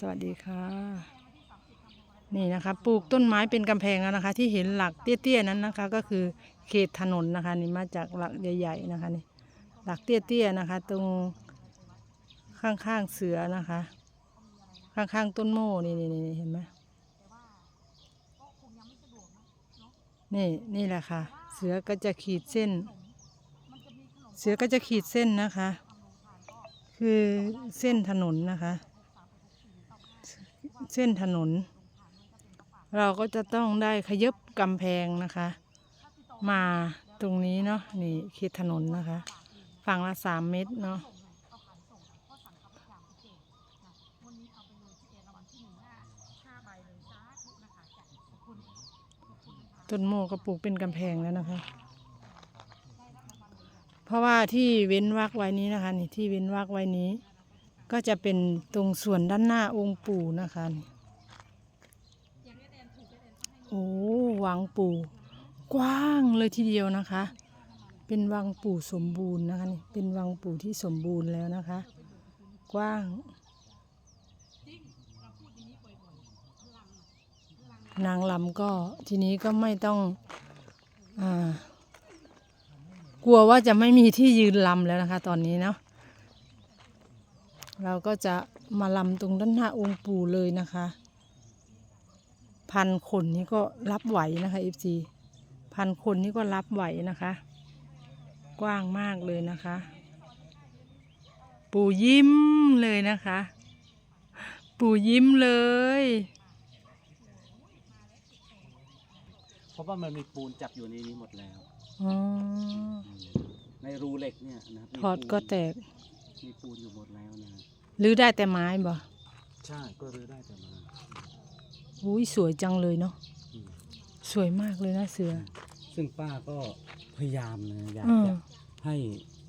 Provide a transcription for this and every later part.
สวัสดีค่ะ นี่นะคะ ปลูกต้นไม้เป็นกำแพงแล้วนะคะ ที่เห็นหลักเตี้ยๆนั้นนะคะ ก็คือเขตถนนนะคะ นี่มาจากหลักใหญ่ ๆ นะคะนี่หลักเตี้ยๆนะคะ ตรงข้างๆเสือนะคะ ข้างๆต้นโม่นี่นี่นี่เห็นไหมนี่นี่แหละค่ะ เสือก็จะขีดเส้น เสือก็จะขีดเส้นนะคะ คือเส้นถนนนะคะ เส้นถนน เราก็จะต้องได้ขยบกำแพงนะคะ มาตรงนี้เนาะนี่เขตถนนนะคะ ฝั่งละสามเมตรเนาะต้นโมก็ปลูกเป็นกำแพงแล้วนะคะ เพราะว่าที่เว้นวักไว้นี้นะคะ นี่ที่เว้นวักไว้นี้ ก็จะเป็นตรงส่วนด้านหน้าองค์ปู่นะคะ โอ้วังปู่ กว้างเลยทีเดียวนะคะ เป็นวังปู่สมบูรณ์นะคะนี่เป็นวังปู่ที่สมบูรณ์แล้วนะคะ กว้างนางลำก็ทีนี้ก็ไม่ต้องอกลัวว่าจะไม่มีที่ยืนลำแล้วนะคะ ตอนนี้เนาะ เราก็จะมาลำตรงด้านหน้าองค์ปู่เลยนะคะ พันคนนี้ก็รับไหวนะคะเอฟซีพันคนนี้ก็รับไหวนะคะ กว้างมากเลยนะคะ ปู่ยิ้มเลยนะคะ ปู่ยิ้มเลย เพราะว่ามันมีปูนจับอยู่ในนี้หมดแล้ว อ๋อ ในรูเหล็กเนี่ยนะครับมีถอดก็แตก มีปูนอยู่หมดแล้วนะหรือได้แต่ไม้บ่ใช่ก็รื้อได้แต่มาอุ้ยสวยจังเลยเนาะอืมสวยมากเลยนะเสือ ซึ่งป้าก็พยายามนะอยากอืมจะให้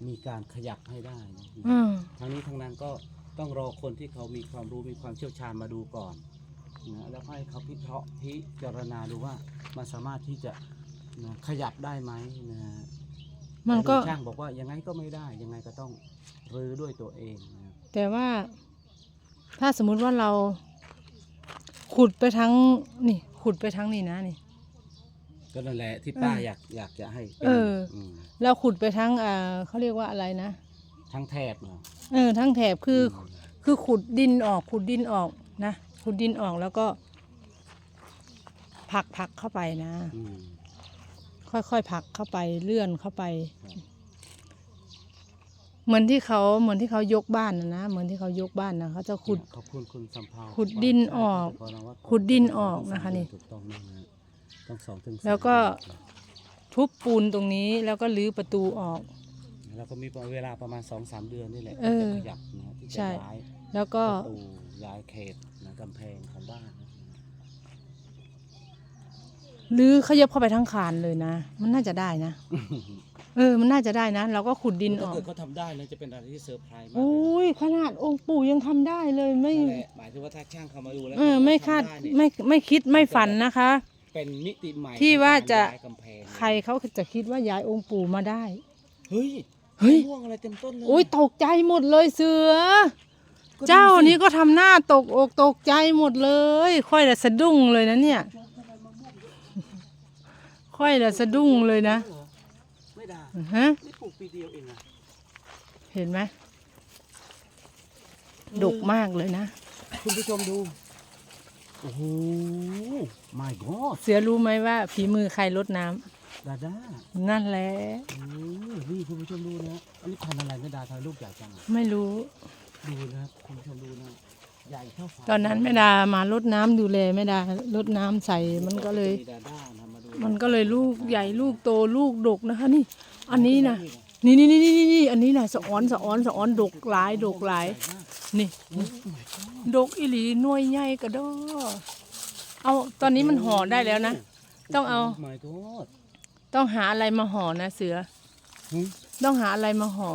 มีการขยับให้ได้นะอืมทั้งนี้ทั้งนั้นก็ต้องรอคนที่เขามีความรู้มีความเชี่ยวชาญมาดูก่อนนะแล้วให้เขาพิเคราะห์พิจารณาดูว่ามันสามารถที่จะนะขยับได้ไหมนะฮะ มันก็ แต่ดูช่างบอกว่ายังไงก็ไม่ได้ยังไงก็ต้องรื้อด้วยตัวเองนะครับแต่ว่า ถ้าสมมุติว่าเรา ขุดไปทั้งนี่ ขุดไปทั้งนี่นะนี่ ก็นั่นแหละที่ป้าเออออยากอยากจะให้ป็นเออมเราขุดไปทั้งอ่าเขาเรียกว่าอะไรนะทั้งแถบเนาะเออทั้งแถบคืออคือขุดดินออกขุดดินออกนะขุดดินออกแล้วก็ผลักผลักเข้าไปนะ อืม ค่อยๆผลักเข้าไปเลื่อนเข้าไปครับเหมือนที่เขาเหมือนที่เขายกบ้านนะนะเหมือนที่เขายกบ้านนะเขาจะขุดเนี่ยขอบคุณคุณสัมภาขุดดินออกขบคุณขุดดินออกนะคะนี่ ถูกต้องนะฮะต้องสองถึงสามแล้วก็เดือนทุบปูนตรงนี้แล้วก็รื้อประตูออก แล้วก็มีเวลาประมาณสองสามเดือนนี่แหละเอที่อจะขยับนะที่ใช่จะย้ายแล้วก็ประตูย้ายเขตนะกำแพงของบ้าน นะรื้อขยับเข้าไปทั้งคานเลยนะ มันน่าจะได้นะ เออ มันน่าจะได้นะ เราก็ขุดดินอถ้าอก เกิดเขาทำได้นะจะเป็นอะไรที่เซอร์ไพรส์มากโอ้ยขนาดองค์ปู่ยังทำได้เลยไม่ นั่นแหละหมายถึงว่าถ้าช่างเขามาดูแล้วเออ ไม่คาดทำเนี่ยไม่ ไม่คิด ไม่ฝันนะคะ เป็นมิติใหม่ที่ว่าจะ ของกรย้ายกำแพงใครเขาจะคิดว่าย้ายองค์ปู่มาได้ เฮ้ยเฮ้ย มะม่วงอะไรเต็มต้นเลยโอ้ยตกใจหมดเลยเสือ ก็ดูเจ้าสินี้ก็ทำหน้าตกอกตกใจหมดเลย ค่อยแต่สะดุ้งเลยนะเนี่ย ค่อยแต่สะดุ้งเลยนะเหรอไม่ได้ฮะนี่ปลูกปีเดียวเองอะเห็นไหมดกมากเลยนะ คุณผู้ชมดู โอ้โห my god เสือรู้ไหมว่าฝีมือใครลดน้ำดาด้านั่นแหละ โอ้นี่คุณผู้ชมดูนะอันนี้พันธุ์อะไรไม่ดาทายลูกใหญ่จังอะไม่รู้ ดูนะครับคุณผู้ชมดูนะใหญ่เท่าฝาตอนนั้นแม่ดามาลดน้ำดูแลแม่ดาลดน้ำใส่มันก็เลย ดาด้านะมาดู มันก็เลยลูกใหญ่ลูกโตลูกดกนะคะ นี่ อันนี้นะนี่นี่นี่นี่นี่อันนี้นะสะออนสะออนสะออนดกหลายดกหลาย นี่โอ้ my god ดกอีหลีหน่วยใหญ่กระดอเอาตอนนี้มันห่อได้แล้วนะ ต้องเอาโ my god ต้องหาอะไรมาห่อนะเสือหืมต้องหาอะไรมาห่อ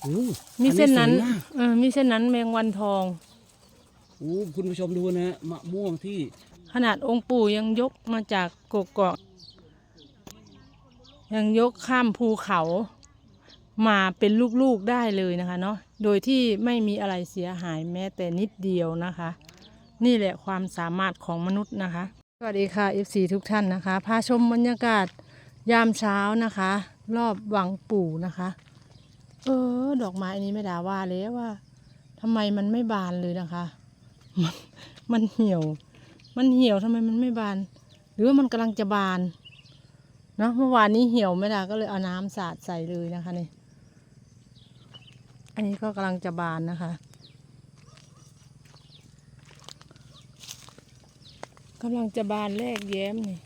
โอ้มีเส้นนั้นอัสวยะเออมีเส้นนั้นแมงวันทอง โอ้คุณผู้ชมดูนะมะม่วงที่ขนาดองค์ปู่ยังยกมาจากกกอก ยังยกข้ามภูเขามาเป็นลูกๆได้เลยนะคะเนาะ โดยที่ไม่มีอะไรเสียหายแม้แต่นิดเดียวนะคะ นี่แหละความสามารถของมนุษย์นะคะ สวัสดีค่ะ FC ทุกท่านนะคะ พาชมบรรยากาศยามเช้านะคะ รอบวังปู่นะคะ เออ ดอกไม้อันนี้ไม่ด่าว่าเลยว่าทำไมมันไม่บานเลยนะคะ มันมันเหี่ยว มันเหี่ยวทำไมมันไม่บาน หรือว่ามันกำลังจะบาน เนาะเมื่อวานนี้เหี่ยวไม่ได้ก็เลยเอาน้ำสาดใส่เลยนะคะนี่ อันนี้ก็กำลังจะบานนะคะกำลังจะบานแรกแย้มนี่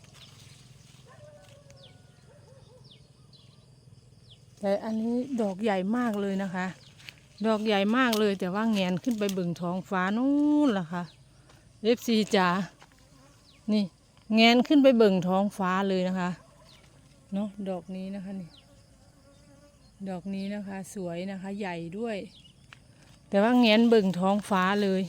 แต่อันนี้ดอกใหญ่มากเลยนะคะ ดอกใหญ่มากเลยแต่ว่าแงนขึ้นไปเบึงท้องฟ้านู่นล่ะค่ะเอฟซีจ๋านี่แงนขึ้นไปเบิ่งท้องฟ้าเลยนะคะ เนาะดอกนี้นะคะนี่ดอกนี้นะคะ สวยนะคะ ใหญ่ด้วย แต่ว่าแงนเบิ่งท้องฟ้าเลย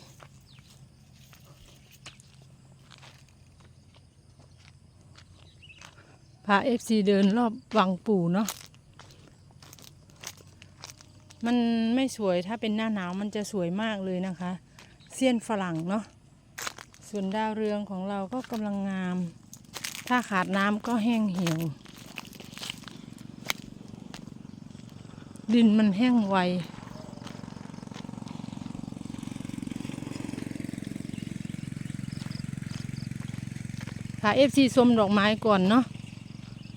พาเอฟซีเดินรอบวังปู่เนาะมันไม่สวยถ้าเป็นหน้าหนาวมันจะสวยมากเลยนะคะ เสี้ยนฝรั่งเนาะส่วนดาวเรืองของเราก็กำลังงาม ถ้าขาดน้ำก็แห้งเหี่ยว ดินมันแห้งไว ค่ะเอฟซีชมดอกไม้ก่อนเนาะ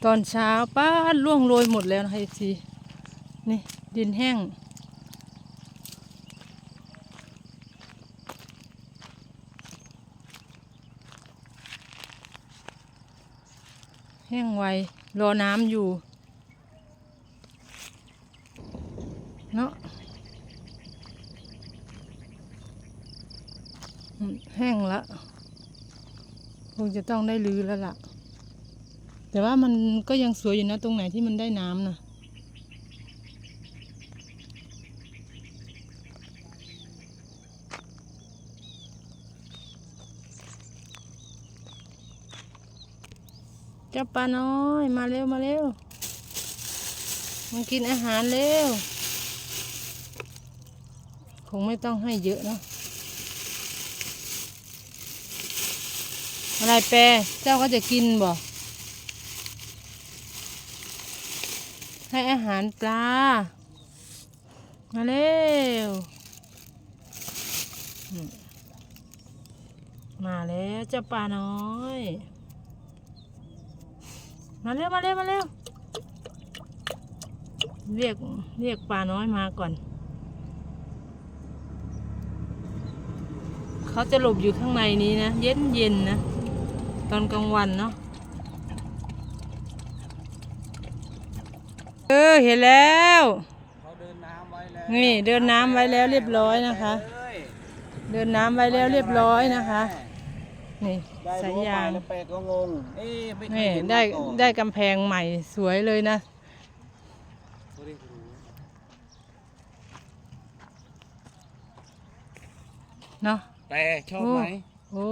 ตอนเช้าป้าล่วงโรยหมดแล้วนะคะเอฟซีนี่ ดินแห้ง แห้งไว รอน้ำอยู่ เนาะแห้งละคงจะต้องได้รื้อแล้วล่ะ แต่ว่ามันก็ยังสวยอยู่นะตรงไหนที่มันได้น้ำนะเจ้าปลาน้อย มาเร็ว มาเร็วมากินอาหารเร็ว งไม่ต้องให้เยอะเนาะอะไรแปรเจ้าก็จะกินบ่ให้อาหารปลา มาเร็ว มาแล้วเจ้าปลาน้อย มาเร็ว มาเร็ว มาเร็ว เรียก เรียกปลาน้อยมาก่อน เขาจะหลบอยู่ข้างในนี้นะ เย็นเย็นๆนะ ตอนกลางวันเนาะเออเห็นแล้วเขาเดินน้ำไว้แล้วนี่เดินน้ำไว้แล้วเรียบร้อยนะคะ เดินน้ำไว้แล้วเรียบร้อยนะคะนี่ได้สายรั้วไปยางแล้วแปลก็งงเอ๊ะไม่เคยนี่เห็นได้มาก่อนได้กำแพงใหม่สวยเลยนะเขาเรียกรู้เนาะ แต่ชอบไหมโอ้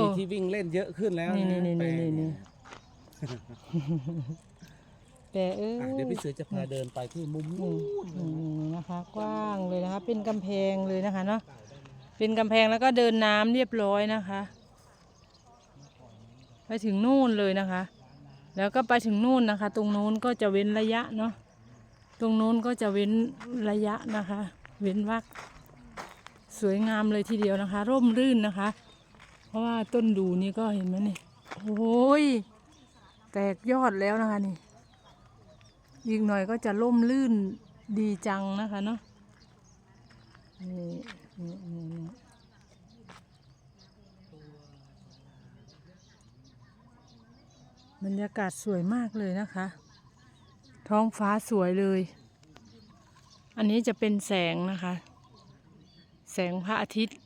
มีที่วิ่งเล่นเยอะขึ้นแล้วนี่นะนี่นี่แปลนี่นี่ แต่เอออะเดี๋ยวพี่เสือจะพาเดินไปที่มุมนี่นู้นนี่นะคะ กว้างเลยนะคะ เป็นกำแพงเลยนะคะเนาะ เป็นกำแพงแล้วก็เดินน้ำเรียบร้อยนะคะ ไปถึงนู่นเลยนะคะ แล้วก็ไปถึงนู่นนะคะ ตรงนู้นก็จะเว้นระยะเนาะ ตรงนู้นก็จะเว้นระยะนะคะ เว้นวัก สวยงามเลยทีเดียวนะคะ ร่มรื่นนะคะ เพราะว่าต้นดูนี่ก็เห็นไหมนี่โอ้ยแตกยอดแล้วนะคะนี่อีกหน่อยก็จะล่มลื่นดีจังนะคะเนาะนี่นี่นี่นี่บรรยากาศสวยมากเลยนะคะ ท้องฟ้าสวยเลย อันนี้จะเป็นแสงนะคะ แสงพระอาทิตย์